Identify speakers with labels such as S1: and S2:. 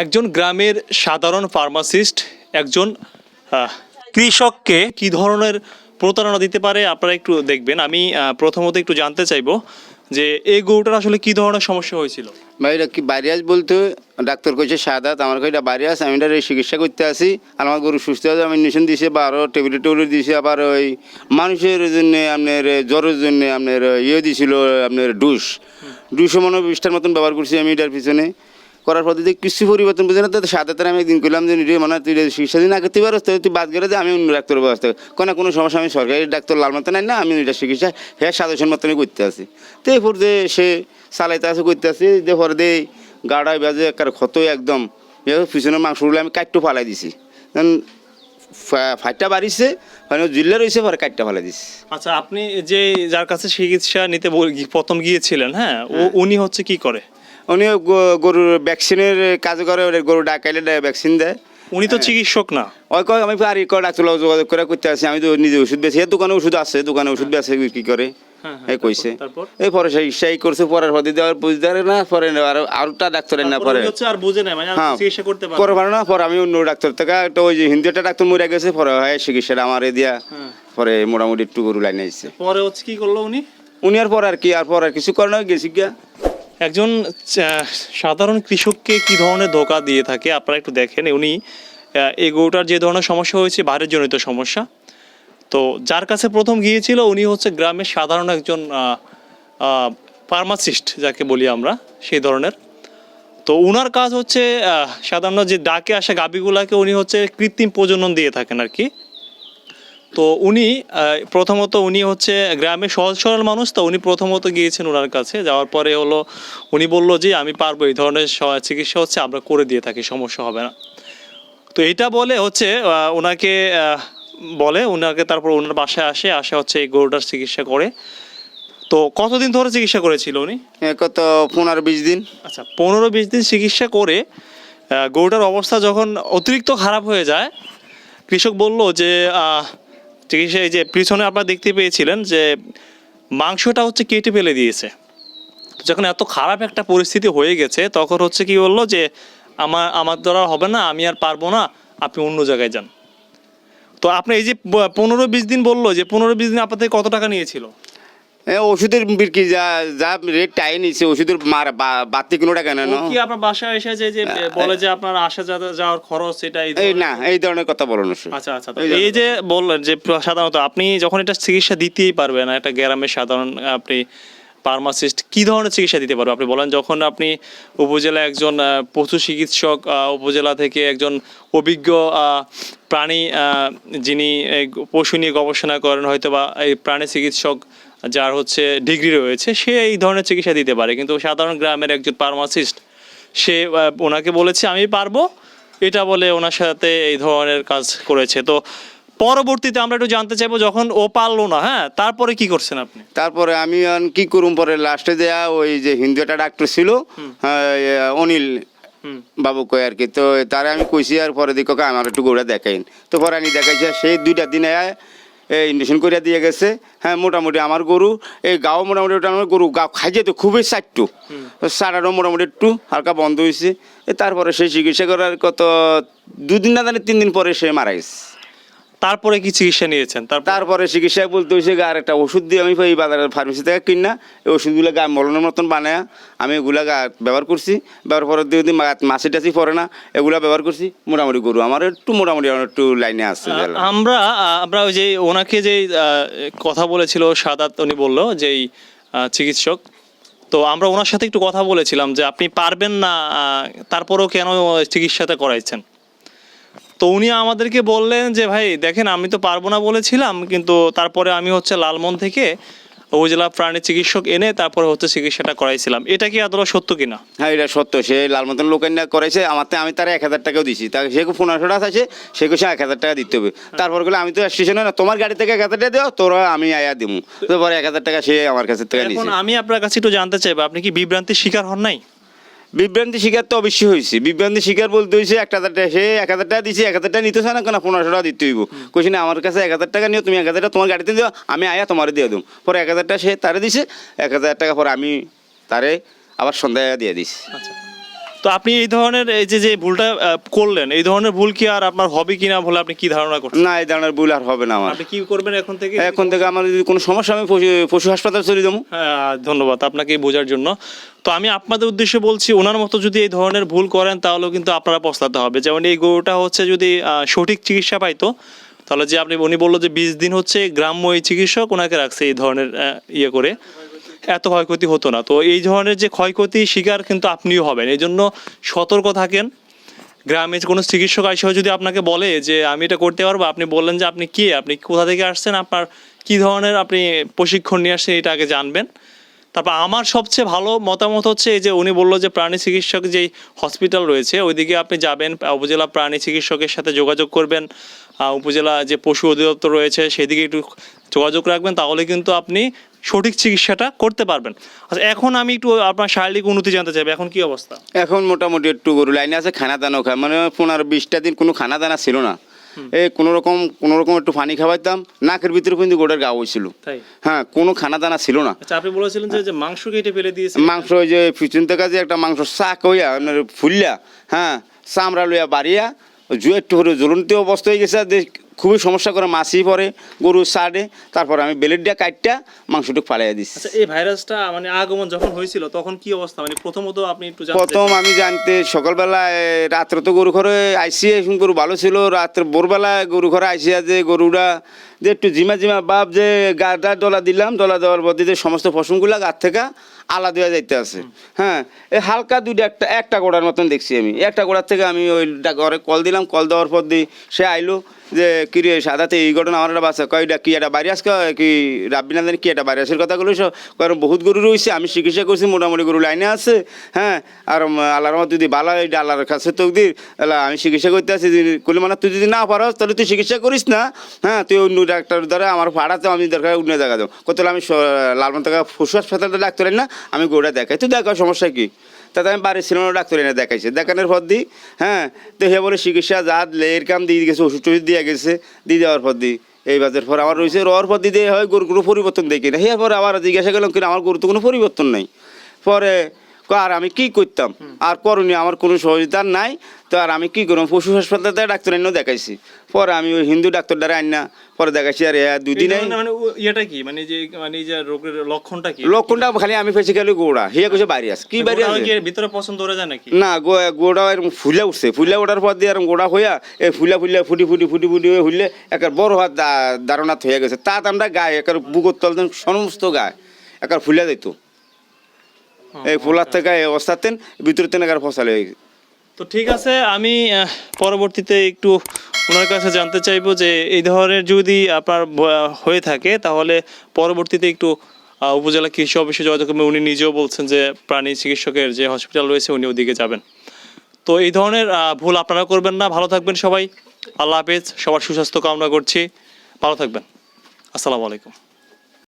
S1: একজন গ্রামের সাধারণ ফার্মাসিস্ট একজন কৃষককে কি ধরনের প্রতারণা দিতে পারে আপনারা একটু দেখবেন। আমি প্রথমত একটু জানতে চাইব যে এই গরুটার আসলে কি ধরনের সমস্যা হয়েছিল?
S2: ভাই এটা কি বাইরে আস বলতে? ডাক্তার কইছে সাদাত আমার কইটা বাইরে আস আমি এটা চিকিৎসা করতে আসি আর আমার গরু সুস্থ আছে আমি ইঞ্জেকশন দিয়েছি বা আরও টেবলেট টেবলেট দিয়েছি আবার ওই মানুষের জন্য আপনার জ্বরের জন্য আপনার ইয়ে দিছিল আপনার ডুস। ডুসও মনে হয় বিশটার মতন ব্যবহার করছি আমি এটার পিছনে। করার পর যদি কিছু পরিবর্তন বুঝে না তো সাদাতে আমি একদিন করলাম যে রে মানে তুই চিকিৎসা দিন না করতে পারো তো তুই বাদ গেলে যে আমি অন্য ডাক্তারের ব্যবস্থা করি। কোনো কোনো সমস্যা আমি সরকারি ডাক্তার লাল মতো নাই না আমি এটা চিকিৎসা হ্যাঁ সাজেশন আমি করতে আসি তো এরপর যে সে চালাইতে আসে করতে আসি যে পরে দিয়ে গাড়াই বাজে একার ক্ষত একদম পিছনের মাংসগুলো আমি কাটটু ফালাই দিছি। কারণ ফাইটটা বাড়িছে মানে জিল্লা রয়েছে পরে কাটটা ফালাই দিছি।
S1: আচ্ছা আপনি যে যার কাছে চিকিৎসা নিতে প্রথম গিয়েছিলেন হ্যাঁ ও উনি হচ্ছে কি করে?
S2: উনি গ- গরুর ভ্যাকসিনের কাজ করে গরু ডাকাইলে ভ্যাকসিন দেয়।
S1: উনি তো চিকিৎসক না?
S2: ওই কয় আমি পারি কয় ডাক্তার যোগাযোগ করে করতে আসি আমি তো নিজে ওষুধ বেছি দোকানে ওষুধ আছে দোকানে ওষুধ বেছে কি করে।
S1: হ্যাঁ, হ্যাঁ,
S2: এই কইছে। এই পরে সেই সেই করছে পরের পর দিতে আর বুঝতে না পরে আর আরটা ডাক্তারের না পরে।
S1: আর বুঝে নেয় মানে
S2: হ্যাঁ।
S1: চিকিৎসা করতে পারে
S2: পরে না। পরে আমি অন্য ডাক্তার থেকে একটা ওই যে হিন্দি একটা ডাক্তার মরে গেছে পরে হয় চিকিৎসাটা আমার দিয়া।
S1: হ্যাঁ।
S2: পরে মোটামুটি একটু গরু লাইনে আসছে
S1: পরে হচ্ছে কি করল উনি?
S2: উনি আর পর আর কি আর পর আর কিছু করে না গেছি গিয়া।
S1: একজন সাধারণ কৃষককে কি ধরনের ধোকা দিয়ে থাকে? আপনারা একটু দেখেন, উনি এই গরুটার যে ধরনের সমস্যা হয়েছে বাইরের জনিত সমস্যা। তো যার কাছে প্রথম গিয়েছিল, উনি হচ্ছে গ্রামের সাধারণ একজন ফার্মাসিস্ট, যাকে বলি আমরা, সেই ধরনের। তো উনার কাজ হচ্ছে সাধারণত যে ডাকে আসা গাবিগুলাকে উনি হচ্ছে কৃত্রিম প্রজনন দিয়ে থাকেন আর কি। তো উনি প্রথমত উনি হচ্ছে গ্রামে সহজ সরল মানুষ তো উনি প্রথমত গিয়েছেন ওনার কাছে। যাওয়ার পরে হলো উনি বলল যে আমি পারব এই ধরনের চিকিৎসা হচ্ছে আমরা করে দিয়ে থাকি সমস্যা হবে না। তো এটা বলে হচ্ছে ওনাকে বলে ওনাকে তারপর ওনার বাসায় আসে আসে হচ্ছে এই গরুটার চিকিৎসা করে। তো কতদিন ধরে চিকিৎসা করেছিল উনি?
S2: কত পনেরো বিশ দিন।
S1: আচ্ছা পনেরো বিশ দিন চিকিৎসা করে গরুটার অবস্থা যখন অতিরিক্ত খারাপ হয়ে যায় কৃষক বলল যে চিকিৎসা, এই যে পিছনে আপনারা দেখতে পেয়েছিলেন যে মাংসটা হচ্ছে কেটে ফেলে দিয়েছে। যখন এত খারাপ একটা পরিস্থিতি হয়ে গেছে, তখন হচ্ছে কি বলল যে, আমার আমার দ্বারা হবে না, আমি আর পারব না, আপনি অন্য জায়গায় যান। তো আপনি এই যে পনেরো বিশ দিন বলল যে পনেরো বিশ দিন আপনাদের কত টাকা নিয়েছিল?
S2: ওষুধের বিক্রি যা যা রেট টাই নিছে ওষুধের মার বাড়তি কোনো টাকা
S1: কি আপনার বাসায় এসে যে যে বলে যে আপনার আসা যাওয়ার খরচ এটা এই
S2: না এই ধরনের কথা বলো না
S1: আচ্ছা আচ্ছা
S2: এই যে-
S1: বললেন যে সাধারণত আপনি যখন এটা চিকিৎসা দিতেই পারবেন একটা গ্রামের সাধারণ আপনি ফার্মাসিস্ট কি ধরনের চিকিৎসা দিতে পারবে? আপনি বলেন যখন আপনি উপজেলা একজন পশু চিকিৎসক উপজেলা থেকে একজন অভিজ্ঞ আহ, প্রাণী আহ, যিনি পশু নিয়ে গবেষণা করেন হয়তো বা এই প্রাণী চিকিৎসক যার হচ্ছে ডিগ্রি রয়েছে সে এই ধরনের চিকিৎসা দিতে পারে। কিন্তু সাধারণ গ্রামের একজন ফার্মাসিস্ট সে ওনাকে বলেছে আমি পারব। এটা বলে ওনার সাথে এই ধরনের কাজ করেছে। তো পরবর্তীতে আমরা একটু জানতে চাইব যখন ও পারল না হ্যাঁ তারপরে কি করছেন আপনি?
S2: তারপরে আমি কি করুম পরে লাস্টে দেয়া ওই যে হিন্দু একটা ডাক্তার ছিল অনিল। বাবু কয় আর কি। তো তারে আমি কইছি আর পরে দিকে আমার একটু গরুটা দেখাইন। তো পরে আমি দেখাইছি সেই দুইটা দিনে এই ইন্ডেকশন করে দিয়ে গেছে। হ্যাঁ মোটামুটি আমার গরু এই গাও মোটামুটি ওটা আমার গরু গা খাই যেত খুবই চারটু। সারারও মোটামুটি একটু হালকা বন্ধ হয়েছে তারপরে সেই চিকিৎসা করার কত দুদিন না জানি তিন দিন পরে সে মারা গেছে।
S1: তারপরে কি চিকিৎসা নিয়েছেন? তারপরে?
S2: চিকিৎসা বলতে হয়েছে আর একটা ওষুধ দিয়ে আমি এই বাজারের ফার্মেসি থেকে কিনা এই ওষুধগুলো গা মলনের মতন বানায় আমি এগুলা গা ব্যবহার করছি। ব্যবহার করার দিয়ে যদি মাছি টাছি পড়ে না এগুলা ব্যবহার করছি। মোটামুটি গরু আমার একটু মোটামুটি আমার একটু লাইনে আসছে
S1: আমরা আমরা ওই যে ওনাকে যে কথা বলেছিল সাদাত উনি বলল যে চিকিৎসক। তো আমরা ওনার সাথে একটু কথা বলেছিলাম যে আপনি পারবেন না তারপরেও কেন চিকিৎসাটা করাইছেন? তো উনি আমাদেরকে বললেন যে ভাই দেখেন আমি তো পারব না বলেছিলাম কিন্তু তারপরে আমি হচ্ছে লালমন থেকে উপজেলা প্রাণী চিকিৎসক এনে তারপরে হচ্ছে চিকিৎসাটা করাইছিলাম। এটা কি আদৌ সত্য কিনা?
S2: হ্যাঁ এটা সত্য। সে লাল মতন লোকের না করেছে আমার তো আমি তার এক হাজার টাকাও দিছি। তাকে সে পনেরোশো টাকা আছে সে কিছু এক হাজার টাকা দিতে হবে। তারপর গেলে আমি তো স্টেশনে না তোমার গাড়ি থেকে এক হাজার টাকা দেও তোরা আমি আয়া দিব তো পরে এক হাজার টাকা সে আমার কাছে নিয়েছে
S1: আমি আপনার কাছে একটু জানতে চাইব আপনি কি বিভ্রান্তির শিকার হন নাই?
S2: বিভ্রান্তি শিকার তো অবশ্যই হয়েছে। বিভ্রান্তি শিকার বলতে হয়েছে, এক হাজার টাকা সে এক হাজার টাকা দিচ্ছে এক হাজার টাকা নিতে চায় না কেন? পনেরোশো টাকা দিতে হইব। কইছি, না, আমার কাছে এক হাজার টাকা নিও, তুমি এক হাজার তোমার গাড়িতে দিও আমি আয়া তোমার দিয়ে দেবো পরে এক হাজার টাকা সে তারে দিছে, এক হাজার টাকা পরে আমি তারে আবার সন্ধ্যায় দিয়ে দিছি।
S1: আচ্ছা। তো আপনি এই ধরনের এই যে যে ভুলটা করলেন এই ধরনের ভুল কি আর আপনার হবে কিনা বলে আপনি কি ধারণা করছেন?
S2: না এই ধরনের ভুল আর হবে না আমার।
S1: আপনি কি করবেন এখন থেকে?
S2: এখন থেকে আমার যদি কোনো সমস্যা আমি পশু- পশু হাসপাতাল চলে যাব।
S1: হ্যাঁ ধন্যবাদ আপনাকে বোঝার জন্য। তো আমি আপনাদের উদ্দেশ্যে বলছি ওনার মতো যদি এই ধরনের ভুল করেন তাহলেও কিন্তু আপনারা পস্তাতে হবে। যেমন এই গরুটা হচ্ছে যদি সঠিক চিকিৎসা পাইতো তাহলে যে আপনি উনি বলল যে বিশ দিন হচ্ছে গ্রাম্য এই চিকিৎসক ওনাকে রাখছে এই ধরনের ইয়ে করে। এত ক্ষয়ক্ষতি হতো না। তো এই ধরনের যে ক্ষয়ক্ষতি, শিকার কিন্তু আপনিও হবেন। এই জন্য সতর্ক থাকেন। গ্রামে কোনো চিকিৎসক এসেও যদি আপনাকে বলে যে, আমি এটা করতে পারব আপনি বললেন যে, আপনি কে? আপনি কোথা থেকে আসছেন? আপনার কি ধরনের আপনি প্রশিক্ষণ নিয়ে আসছেন? এটা আগে জানবেন। তারপর আমার সবচেয়ে ভালো মতামত হচ্ছে এই যে, উনি বলল যে, প্রাণী চিকিৎসক যেই হসপিটাল রয়েছে, ওইদিকে আপনি যাবেন, উপজেলা প্রাণী চিকিৎসকের সাথে যোগাযোগ করবেন। উপজেলা যে পশু অধিদপ্তর রয়েছে, সেদিকে একটু যোগাযোগ রাখবেন। তাহলে কিন্তু আপনি সঠিক চিকিৎসাটা করতে পারবেন। আচ্ছা এখন আমি একটু আপনার শারীরিক উন্নতি জানতে চাইব। এখন কি অবস্থা?
S2: এখন মোটামুটি একটু গরু লাইনে আছে খানা দানাও খায়। মানে পনেরো বিশটা দিন কোনো খানা দানা ছিল না। এই কোনো রকম কোনো রকম একটু পানি খাওয়াইতাম নাকের ভিতরে কিন্তু গোড়ার গা হয়েছিল হ্যাঁ কোনো খানা দানা ছিল না।
S1: আচ্ছা আপনি বলেছিলেন যে মাংস কেটে ফেলে দিয়েছে।
S2: মাংস ওই যে পিছন থেকে যে একটা মাংস শাক হইয়া আপনার ফুললা হ্যাঁ চামড়া লইয়া বাড়িয়া জু একটু করে জ্বলন্ত অবস্থা হয়ে গেছে। খুবই সমস্যা করে মাছি পরে গরু সাডে তারপর আমি বেলেট দিয়া কাটটা মাংসটুক ফালাইয়া দিচ্ছি
S1: আচ্ছা এই ভাইরাসটা মানে আগমন যখন হয়েছিল তখন কি অবস্থা? মানে প্রথমত আপনি একটু
S2: প্রথম আমি জানতে সকালবেলায় রাত্রে তো গরু ঘরে আইসি এখন গরু ভালো ছিল রাত্রে ভোরবেলায় গরু ঘরে আইসিয়া যে গরুটা যে একটু জিমা জিমা বাপ যে গাটা ডলা দিলাম ডলা দেওয়ার পর যে সমস্ত ফসলগুলা গাছ থেকে আলাদা হয়ে যাইতে আছে। হ্যাঁ এই হালকা দুইটা একটা একটা গোড়ার মতন দেখছি আমি। একটা গোড়ার থেকে আমি ওই ঘরে কল দিলাম কল দেওয়ার পর দিই সে আইলো যে, কি রে, সাদাতে এই ঘটনা আমার একটা বাচ্চা। কয়টা কি একটা বাড়ি আজকে কি রাব্বি না জানি কি একটা বাড়ি আসার কথা বলো কারণ বহুত গরু রয়েছে, আমি চিকিৎসা করছি, মোটামুটি গরু লাইনে আছে হ্যাঁ। আর আল্লাহর মতো যদি ভালো হয় আল্লাহর কাছে তো তাহলে আমি চিকিৎসা করতে আছি করলে মানে তুই যদি না পারস, তাহলে তুই চিকিৎসা করিস না হ্যাঁ। তুই অন্য ডাক্তার দ্বারা আমার ভাড়াতে আমি দরকার অন্য জায়গা যাও। কত আমি লালমন টাকা পশু হাসপাতালটা ডাক্তার না, আমি গরুটা দেখাই। তুই দেখা সমস্যা কি? তাতে আমি বাড়ির ছিল ডাক্তার এনে দেখাইছে। দেখানোর পর দিই হ্যাঁ তো হে বলে, চিকিৎসা জাত লেয়ের কাম দিয়ে গেছে, ওষুধ টষুধ দিয়ে গেছে, দিয়ে দেওয়ার পর দিই এই বাজার পর আমার রয়েছে রওয়ার পর দিতে হয় গরুর কোনো পরিবর্তন দেখি না। হে পরে আবার জিজ্ঞাসা করলাম কিন্তু আমার গরু তো কোনো পরিবর্তন নেই? পরে আর আমি কি করতাম? আর করণীয় আমার কোনো সহযোগিতা নাই। তো আর আমি কি করলাম পশু হাসপাতালে ডাক্তার এনেও দেখাইছি। পরে আমি ওই হিন্দু ডাক্তার দ্বারা আইন না। পরে দেখাইছি আর এ দুই
S1: এই
S2: দিনে
S1: মানে ইয়েটা কি? মানে যে মানে যে রোগের লক্ষণটা কি?
S2: লক্ষণটা খালি আমি ফেসে গেলে গোড়া। হিয়া কইছে বাড়ি আস। কি আছে
S1: কি ভিতরে পছন্দ হয়ে যায় নাকি?
S2: না গোড়া এরকম ফুলে উঠছে। ফুলে ওঠার পর দিয়ে এরকম গোড়া হইয়া এই ফুলা ফুলে ফুটি ফুটি ফুটি ফুটি হয়ে হইলে একার বড় হাত দারণাত হয়ে গেছে। তাত আমরা গায়ে একার বুকর তল সমস্ত গায়ে একার ফুলে দিত এই ফুলার থেকে এই অবস্থাতেন ভিতরে তেন একার ফসাল হয়ে গেছে।
S1: তো ঠিক আছে, আমি পরবর্তীতে একটু ওনার কাছে জানতে চাইব যে এই ধরনের যদি আপনার হয়ে থাকে, তাহলে পরবর্তীতে একটু উপজেলা কৃষি অফিসে যোগাযোগ করবেন। উনি নিজেও বলছেন যে প্রাণী চিকিৎসকের যে হসপিটাল রয়েছে, উনি ওদিকে যাবেন। তো এই ধরনের ভুল আপনারা করবেন না। ভালো থাকবেন সবাই। আল্লাহ হাফেজ। সবার সুস্বাস্থ্য কামনা করছি। ভালো থাকবেন। আসসালামু আলাইকুম।